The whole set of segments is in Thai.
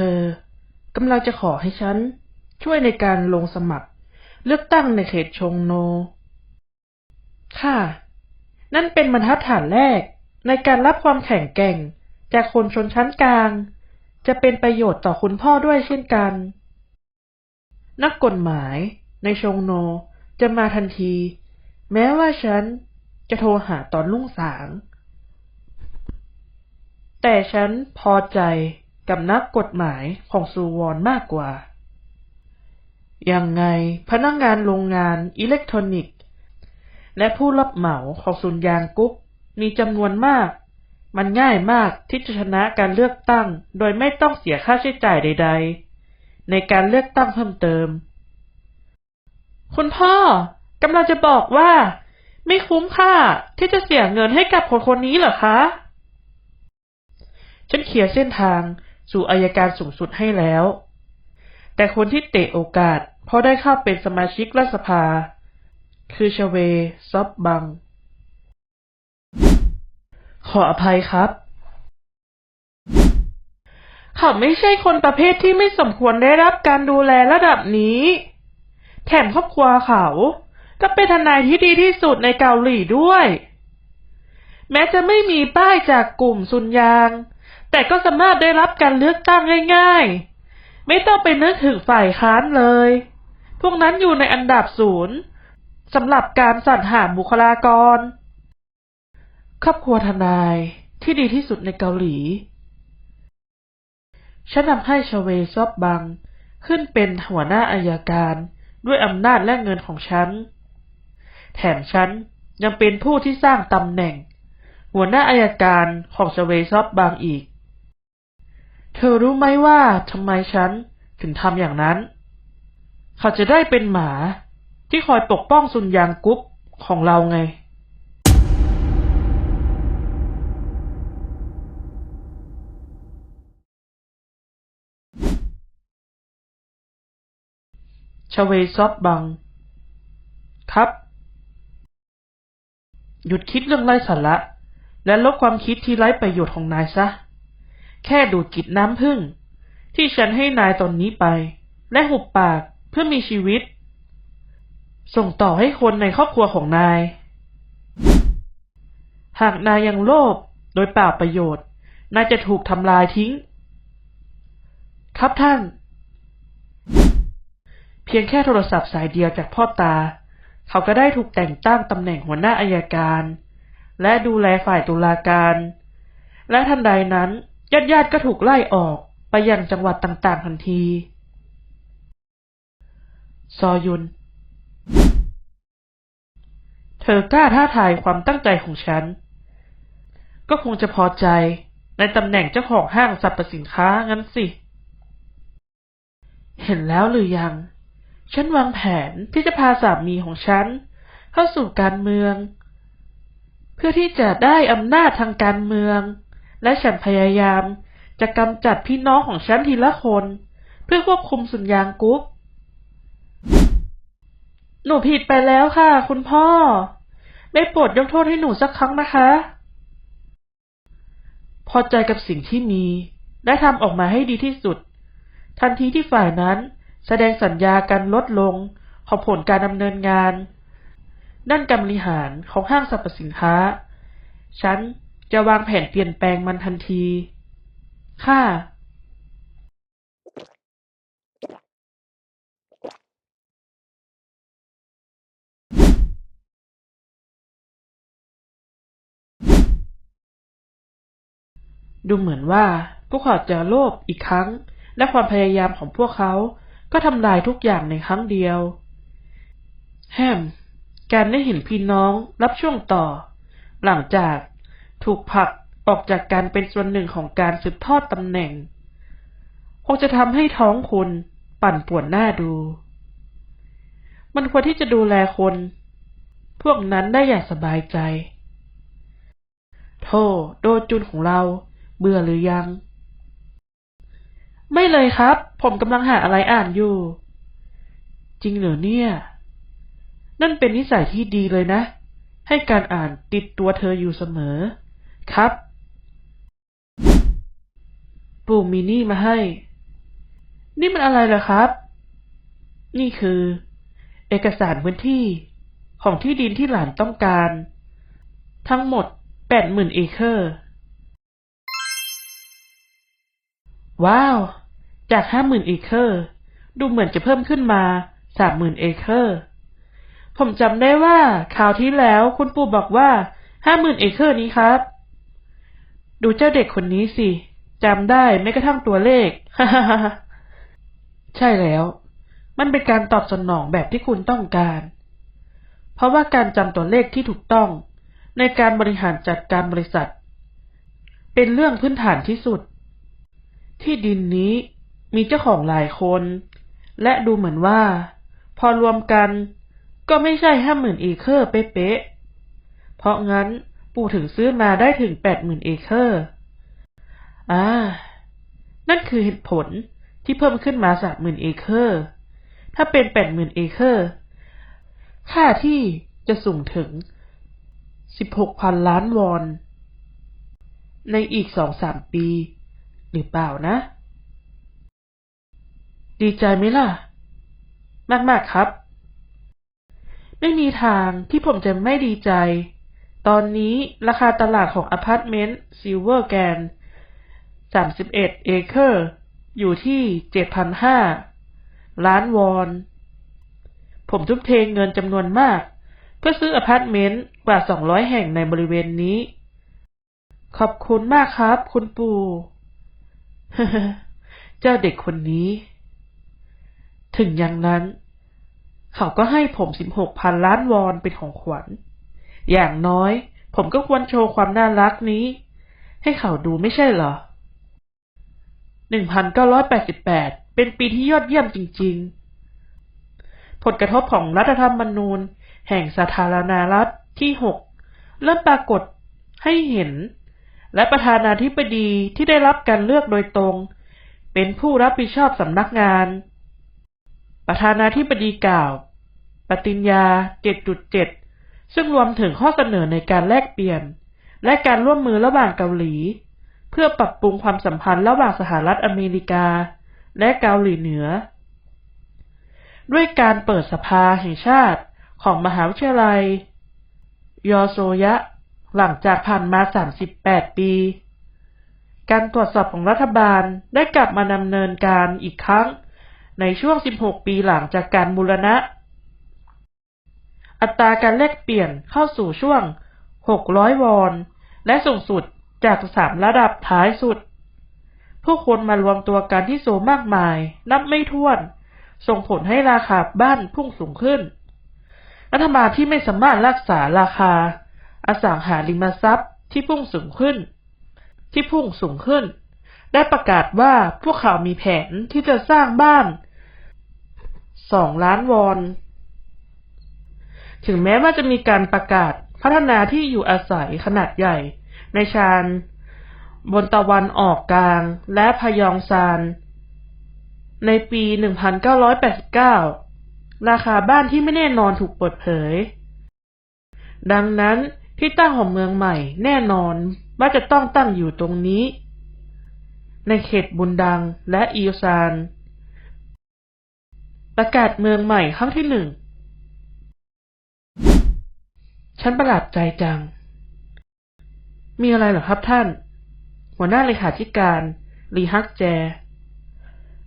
ธอกำลังจะขอให้ฉัน ช่วยในการลงสมัคร เลือกตั้งในเขตชงโน ค่ะ นั่นเป็นบรรทัดฐานแรก ในการรับความแข็งแกร่ง จากคนชนชั้นกลาง จะเป็นประโยชน์ต่อคุณพ่อด้วยเช่นกัน นักกฎหมายในชงโนจะมาทันที แม้ว่าฉันจะโทรหาตอนรุ่งสาง แต่ฉันพอใจ กับนักกฎหมายของซูวอนมากกว่า ยังไงพนักงงานโรงงานอิเล็กทรอนิกส์ และผู้รับเหมาของสุนยางกุ๊กมีจำนวนมาก มันง่ายมากที่จะชนะการเลือกตั้ง โดยไม่ต้องเสียค่าใช้จ่ายใด ๆ ในการเลือกตั้งเพิ่มเติม คุณพ่อกำลังจะบอกว่า ไม่คุ้มค่าที่จะเสียเงินให้กับคนคนนี้เหรอคะฉันเขียนเส้นทาง สู่อายการสูงสุดให้แล้ว แต่คนที่เตะโอกาส เพราะได้เข้าเป็นสมาชิกรัฐสภา คือชเว ซอบบัง ขออภัยครับ เขาไม่ใช่คนประเภทที่ไม่สมควรได้รับการดูแลระดับนี้ แถมครอบครัวเขา ก็เป็นทนายที่ดีที่สุดในเกาหลีด้วย แม้จะไม่มีป้ายจากกลุ่มซุนยาง แต่ก็สามารถได้รับการเลือกตั้งง่ายๆ ไม่ต้องไปนึกถึงฝ่ายค้านเลย พวกนั้นอยู่ในอันดับศูนย์สำหรับการสรรหาบุคลากร ครอบครัวทนายที่ดีที่สุดในเกาหลี ฉันทำให้ชเวซอบบังขึ้นเป็นหัวหน้าอายการด้วยอำนาจและเงินของฉัน แถมฉันยังเป็นผู้ที่สร้างตำแหน่ง หัวหน้าอายการของชเวซอบบางอีก เธอรู้ไหมว่าทำไมฉันถึงทำอย่างนั้น เขาจะได้เป็นหมาที่คอยปกป้องสุนยางกุ๊บของเราไง ชเวซอบบัง ครับ หยุดคิดเรื่องไร้สาระ และลบความคิดที่ไร้ประโยชน์ของนายซะ แค่ดูดกิจน้ำพึ่ง ที่ฉันให้นายตอนนี้ไป และหุบปากเพื่อมีชีวิต ส่งต่อให้คนในครอบครัวของนาย หากนายยังโลภโดยเปล่าประโยชน์ นายจะถูกทำลายทิ้ง ครับท่าน เพียงแค่โทรศัพท์สายเดียวจากพ่อตา เขาก็ได้ถูกแต่งตั้งตำแหน่งหัวหน้าอายการ และดูแลฝ่ายตุลาการและทันใดนั้น ญาติญาติๆก็ถูกไล่ออกไปยังจังหวัดต่างๆทันที ซอยุน เธอกล้าท้าทายความตั้งใจของฉัน ก็คงจะพอใจในตำแหน่งเจ้าของห้างสรรพสินค้างั้นสิ เห็นแล้วหรือยัง ฉันวางแผนที่จะพาสามีของฉัน เข้าสู่การเมือง เพื่อที่จะได้อำนาจทางการเมือง และฉันพยายามจะกำจัดพี่น้องของฉันทีละคน เพื่อควบคุมสุนยางกุ๊ก หนูผิดไปแล้วค่ะ คุณพ่อ ไม่โปรดยกโทษให้หนูสักครั้งนะคะ พอใจกับสิ่งที่มี ได้ทำออกมาให้ดีที่สุด ทันทีที่ฝ่ายนั้นแสดงสัญญาการลดลงของผลการดำเนินงานด้านการบริหารของห้างสรรพสินค้า ฉัน จะวางแผนเปลี่ยนแปลงมันทันที ค่ะ ดูเหมือนว่าพวกเขาจะโลภอีกครั้ง และความพยายามของพวกเขาก็ทำลายทุกอย่างในครั้งเดียว แฮม การได้เห็นพี่น้องรับช่วงต่อ หลังจาก ถูกผลักออกจากการเป็นส่วนหนึ่งของการสืบทอดตำแหน่ง คงจะทำให้ท้องคุณปั่นป่วนหน้าดู มันควรที่จะดูแลคน พวกนั้นได้อย่างสบายใจโธ่โดจุนของเราเบื่อหรือยัง ไม่เลยครับ ผมกำลังหาอะไรอ่านอยู่ จริงเหรอเนี่ย นั่นเป็นนิสัยที่ดีเลยนะ ให้การอ่านติดตัวเธออยู่เสมอ ครับ ปู่มินี่มาให้ นี่มันอะไรเหรอครับ นี่คือ เอกสารพื้นที่ของที่ดินที่หลานต้องการ ทั้งหมดแปดหมื่นเอเคอร์ ว้าว จากห้าหมื่นเอเคอร์ ดูเหมือนจะเพิ่มขึ้นมาสามหมื่นเอเคอร์ ผมจำได้ว่าคราวที่แล้วคุณปู่บอกว่าห้าหมื่นเอเคอร์นี้ครับ ดูเจ้าเด็กคนนี้สิจำได้ไม่กระทั่งตัวเลขใช่แล้ว มันเป็นการตอบสนองแบบที่คุณต้องการ เพราะว่าการจำตัวเลขที่ถูกต้อง ในการบริหารจัดการบริษัท เป็นเรื่องพื้นฐานที่สุด ที่ดินนี้มีเจ้าของหลายคน และดูเหมือนว่า พอรวมกัน ก็ไม่ใช่ห้าหมื่นเอเคอร์เป๊ะๆเพราะงั้น ปู่ถึงซื้อมาได้ถึงแปดหมื่นเอเคอร์อ่า นั่นคือเหตุผลที่เพิ่มขึ้นมาสามหมื่นเอเคอร์ ถ้าเป็นแปดหมื่นเอเคอร์ ค่าที่จะสูงถึงสิบหกพันล้านวอน ในอีกสองสามปี หรือเปล่านะ ดีใจไหมล่ะ มาก ๆ ครับ ไม่มีทางที่ผมจะไม่ดีใจ ตอนนี้ราคาตลาดของอพาร์ตเมนต์ซิลเวอร์แกน31เอเคอร์อยู่ที่7,500ล้านวอน ผมทุ่มเทเงินจำนวนมาก เพื่อซื้ออพาร์ตเมนต์กว่า200แห่งในบริเวณนี้ ขอบคุณมากครับ คุณปู่ เจ้าเด็กคนนี้ ถึงอย่างนั้น เขาก็ให้ผม16พันล้านวอนเป็นของขวัญ อย่างน้อย ผมก็ควรโชว์ความน่ารักนี้ ให้เขาดูไม่ใช่เหรอ 1988 เป็นปีที่ยอดเยี่ยมจริง ๆ ผลกระทบของรัฐธรรมนูญ แห่งสาธารณรัฐที่ 6 เริ่มปรากฏให้เห็น และประธานาธิบดีที่ได้รับการเลือกโดยตรง เป็นผู้รับผิดชอบสำนักงาน ประธานาธิบดีกล่าว ปฏิญญา 7.7 ซึ่งรวมถึงข้อเสนอในการแลกเปลี่ยน และการร่วมมือระหว่างเกาหลี เพื่อปรับปรุงความสัมพันธ์ระหว่างสหรัฐอเมริกา และเกาหลีเหนือ ด้วยการเปิดสภาแห่งชาติของมหาวิทยาลัย ยอโซยะ หลังจากผ่านมา 38 ปี การตรวจสอบของรัฐบาลได้กลับมาดำเนินการอีกครั้งในช่วง 16 ปีหลังจากการบูรณะ อัตราการแลกเปลี่ยนเข้าสู่ช่วง 600 วอน และสูงสุดจากสามระดับท้ายสุด ผู้คนมารวมตัวกันที่โซมากมาย นับไม่ถ้วน ส่งผลให้ราคาบ้านพุ่งสูงขึ้น รัฐบาลที่ไม่สามารถรักษาราคา อสังหาริมทรัพย์ที่พุ่งสูงขึ้น ที่พุ่งสูงขึ้น ได้ประกาศว่าพวกเขามีแผนที่จะสร้างบ้านสองล้านวอน ถึงแม้ว่าจะมีการประกาศพัฒนาที่อยู่อาศัยขนาดใหญ่ ในชานบนตะวันออกกลาง และพยองซาน ในปี 1989 ราคาบ้านที่ไม่แน่นอนถูกเปิดเผย ดังนั้นที่ตั้งของเมืองใหม่แน่นอนว่าจะต้องตั้งอยู่ตรงนี้ ในเขตบุนดังและอิลซาน ประกาศเมืองใหม่ครั้งที่หนึ่ง ฉันประหลาดใจจัง มีอะไรหรอครับท่าน หัวหน้าเลขาธิการลีฮักแจ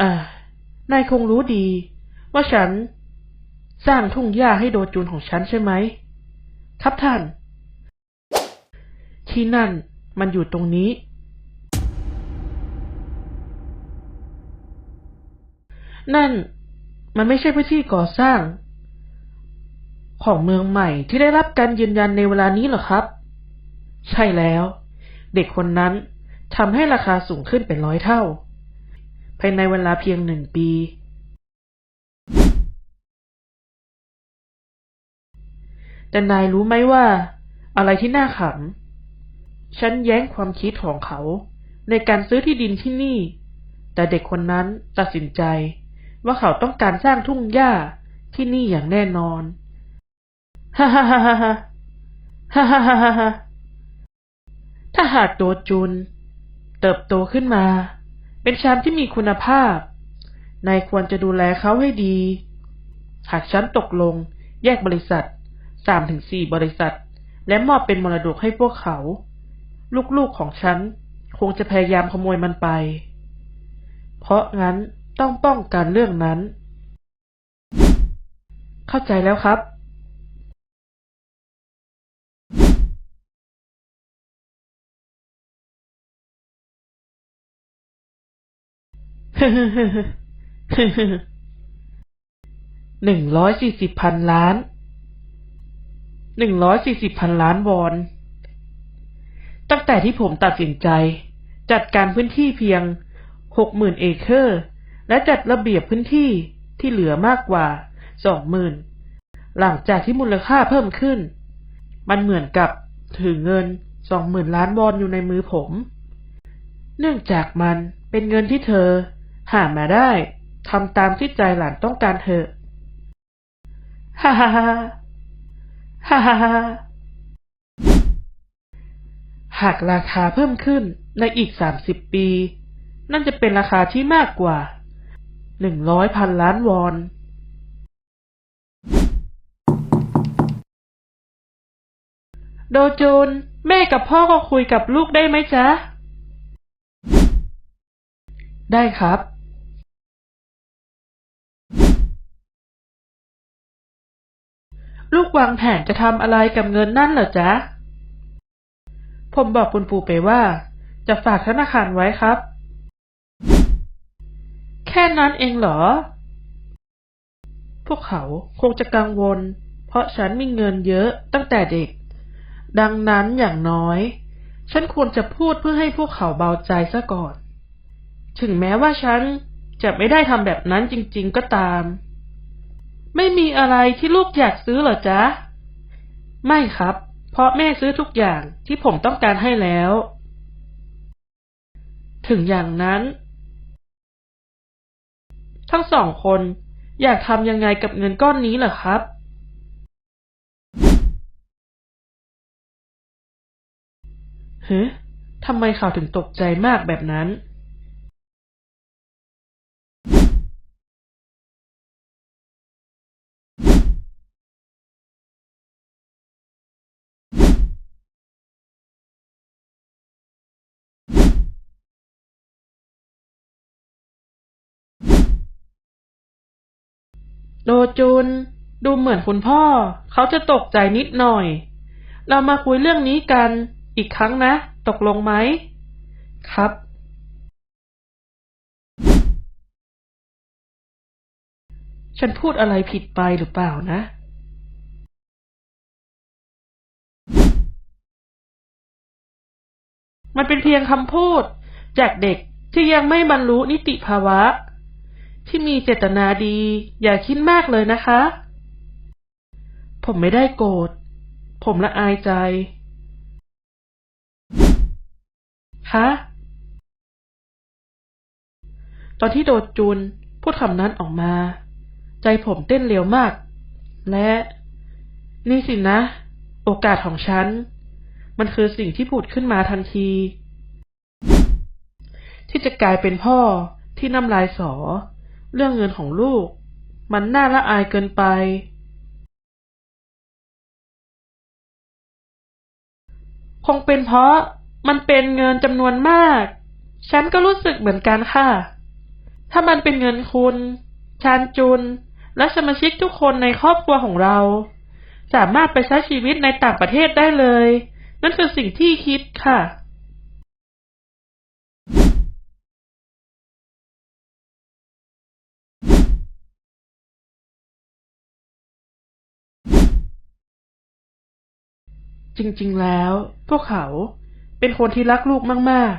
อ่านายคงรู้ดี ว่าฉันสร้างทุ่งหญ้าให้โดจูนของฉันใช่ไหม ครับท่าน ที่นั่นมันอยู่ตรงนี้ นั่นมันไม่ใช่พื้นที่ก่อสร้าง ของเมืองใหม่ที่ได้รับการยืนยันในเวลานี้เหรอครับ ใช่แล้ว เด็กคนนั้นทำให้ราคาสูงขึ้นเป็นร้อยเท่า ภายในเวลาเพียงหนึ่งปี แต่นายรู้ไหมว่า อะไรที่น่าขำ ฉันแย้งความคิดของเขา ในการซื้อที่ดินที่นี่ แต่เด็กคนนั้นตัดสินใจว่าเขาต้องการสร้างทุ่งหญ้าที่นี่อย่างแน่นอน ฮ่าฮ่าฮ่าฮ่าฮ่าฮ่าฮ่าฮ่าฮ่าถ้าหากโดจุน เติบโตขึ้นมา เป็นชามที่มีคุณภาพ นายควรจะดูแลเขาให้ดี หากฉันตกลง แยกบริษัทสามถึงสี่บริษัท และมอบเป็นมรดกให้พวกเขา ลูกๆของฉัน คงจะพยายามขโมยมันไป เพราะงั้นต้องป้องกันเรื่องนั้น เข้าใจแล้วครับ หนึ่งร้อยสี่สิบพันล้าน หนึ่งร้อยสี่สิบพันล้านวอน ตั้งแต่ที่ผมตัดสินใจ จัดการพื้นที่เพียงหกหมื่นเอเคอร์ และจัดระเบียบพื้นที่ที่เหลือมากกว่าสองหมื่นหลังจากที่มูลค่าเพิ่มขึ้น มันเหมือนกับถือเงินสองหมื่นล้านวอนอยู่ในมือผม เนื่องจากมันเป็นเงินที่เธอ หามาได้ทำตามที่ใจหลานต้องการเธอะฮ่าฮ่าฮ่าฮ่าฮ่าฮ่าหากราคาเพิ่มขึ้นในอีกสามสิบปี นั่นจะเป็นราคาที่มากกว่าหนึ่งร้อยพันล้านวอนโดจูน แม่กับพ่อก็คุยกับลูกได้ไหมจ๊ะ ได้ครับ ลูกวางแผนจะทำอะไรกับเงินนั่นเหรอจ๊ะ ผมบอกคุณปู่ไปว่า จะฝากธนาคารไว้ครับ แค่นั้นเองเหรอ พวกเขาคงจะกังวล เพราะฉันมีเงินเยอะตั้งแต่เด็ก ดังนั้นอย่างน้อย ฉันควรจะพูดเพื่อให้พวกเขาเบาใจซะก่อน ถึงแม้ว่าฉันจะไม่ได้ทำแบบนั้นจริง ๆ ก็ตาม ไม่มีอะไรที่ลูกอยากซื้อเหรอจ๊ะ ไม่ครับ เพราะแม่ซื้อทุกอย่างที่ผมต้องการให้แล้ว ถึงอย่างนั้น ทั้งสองคนอยากทำยังไงกับเงินก้อนนี้เหรอครับ เฮ้ทำไมเขาถึงตกใจมากแบบนั้น โดจุน ดูเหมือนคุณพ่อ เขาจะตกใจนิดหน่อย เรามาคุยเรื่องนี้กันอีกครั้งนะ ตกลงไหม ครับ ฉันพูดอะไรผิดไปหรือเปล่านะ มันเป็นเพียงคำพูด จากเด็กที่ยังไม่บรรลุนิติภาวะ ที่มีเจตนาดี อย่าคิดมากเลยนะคะ ผมไม่ได้โกรธ ผมละอายใจ คะ ตอนที่โดดจูนพูดคำนั้นออกมา ใจผมเต้นเร็วมาก และ นี่สินะ โอกาสของฉัน มันคือสิ่งที่ผุดขึ้นมาทันที ที่จะกลายเป็นพ่อที่น้ำลายสอ เรื่องเงินของลูก มันน่าละอายเกินไป คงเป็นเพราะมันเป็นเงินจำนวนมาก ฉันก็รู้สึกเหมือนกันค่ะ ถ้ามันเป็นเงินคุณ ชานจุน และสมาชิกทุกคนในครอบครัวของเรา สามารถไปใช้ชีวิตในต่างประเทศได้เลย นั่นคือสิ่งที่คิดค่ะ จริงๆแล้ว พวกเขาเป็นคนที่รักลูกมาก